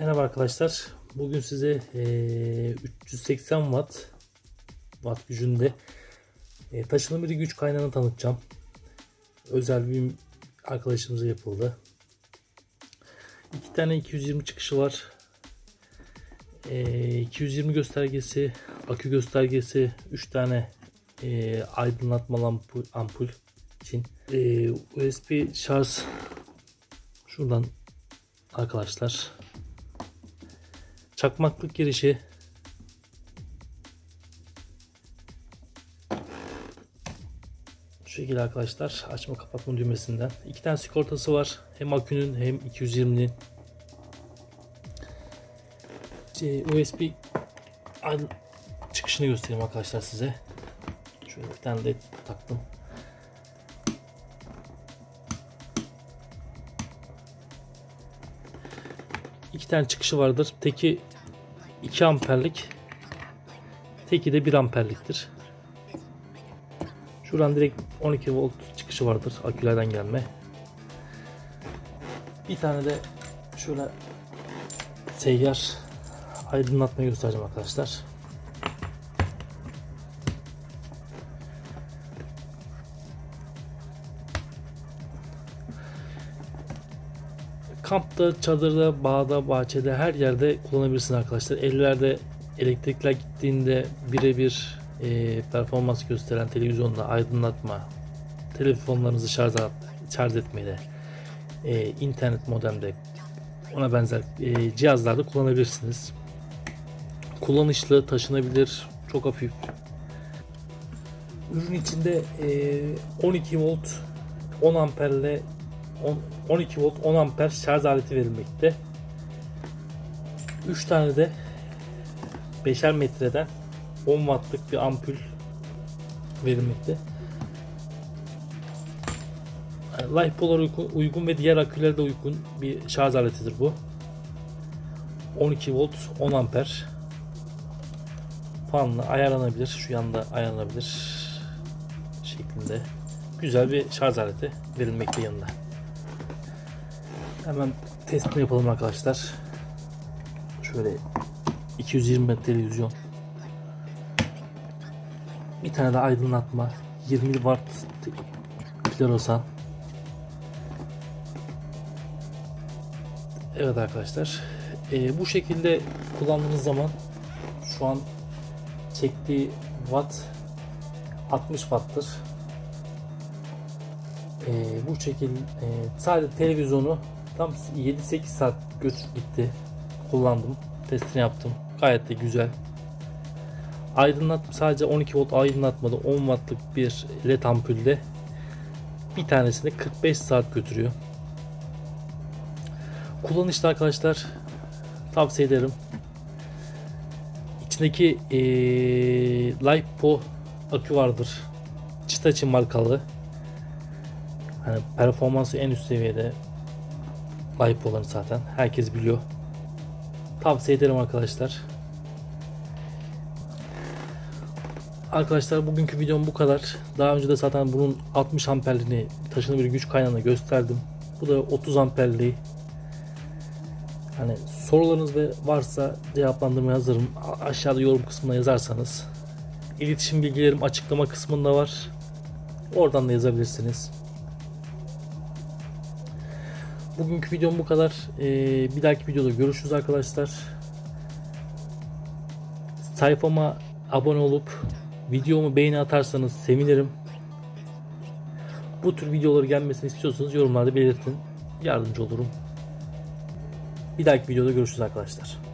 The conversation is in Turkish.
Merhaba arkadaşlar. Bugün size eee, 380 watt watt gücünde eee, taşınabilir güç kaynağını tanıtacağım. Özel bir arkadaşımıza yapıldı. İki tane 220 çıkışı var. Eee, 220 göstergesi, akü göstergesi, 3 tane eee, aydınlatmalı ampul, ampul için Eee, USB şarj şuradan arkadaşlar çakmaklık girişi. Şu şekilde arkadaşlar açma kapatma düğmesinden. İki tane sigortası var. Hem akünün hem 220'nin Şey, USB çıkışını göstereyim arkadaşlar size. Şöyle bir tane led taktım iki tane çıkışı vardır. Teki 2 amperlik. Teki de 1 amperliktir. Şuradan direkt 12 volt çıkışı vardır. Akülerden gelme. Bir tane de şöyle seyyar aydınlatma göstereceğim arkadaşlar. Kampta, çadırda, bağda, bahçede her yerde kullanabilirsiniz arkadaşlar. Ellerde elektrikler gittiğinde birebir e, performans gösteren televizyonda aydınlatma, telefonlarınızı şarj, şarj etmede, e, internet modemde ona benzer e, cihazlarda kullanabilirsiniz. Kullanışlı, taşınabilir, çok hafif. Ürün içinde e, 12 volt 10 amperle 10 12 volt 10 amper şarj aleti verilmekte. 3 tane de 5'er metreden 10 wattlık bir ampul verilmekte. Uygun, uygun ve diğer akülere de uygun bir şarj aletidir bu. 12 volt 10 amper fanla ayarlanabilir. Şu yanda ayarlanabilir şeklinde. Güzel bir şarj aleti verilmekte yanında. Hemen testini yapalım arkadaşlar. Şöyle 220 metre televizyon. Bir tane de aydınlatma. 20 watt floresan. Evet arkadaşlar. Ee, bu şekilde kullandığınız zaman şu an çektiği watt 60 watt'tır. Ee, bu şekilde e, sadece televizyonu tam 7-8 saat götürüp gitti. Kullandım. Testini yaptım. Gayet de güzel. Aydınlat sadece 12 volt aydınlatmada 10 wattlık bir led ampulde bir tanesini 45 saat götürüyor. Kullanışlı arkadaşlar tavsiye ederim. İçindeki ee, LiPo akü vardır. Hitachi markalı. Hani performansı en üst seviyede. LiPo'ların zaten. Herkes biliyor. Tavsiye ederim arkadaşlar. Arkadaşlar bugünkü videom bu kadar. Daha önce de zaten bunun 60 amperliğini taşınabilir güç kaynağını gösterdim. Bu da 30 amperliği. Hani sorularınız ve varsa cevaplandırmaya hazırım. Aşağıda yorum kısmına yazarsanız. İletişim bilgilerim açıklama kısmında var. Oradan da yazabilirsiniz. Bugünkü videom bu kadar. Ee, bir dahaki videoda görüşürüz arkadaşlar. Sayfama abone olup videomu beğeni atarsanız sevinirim. Bu tür videoları gelmesini istiyorsanız yorumlarda belirtin. Yardımcı olurum. Bir dahaki videoda görüşürüz arkadaşlar.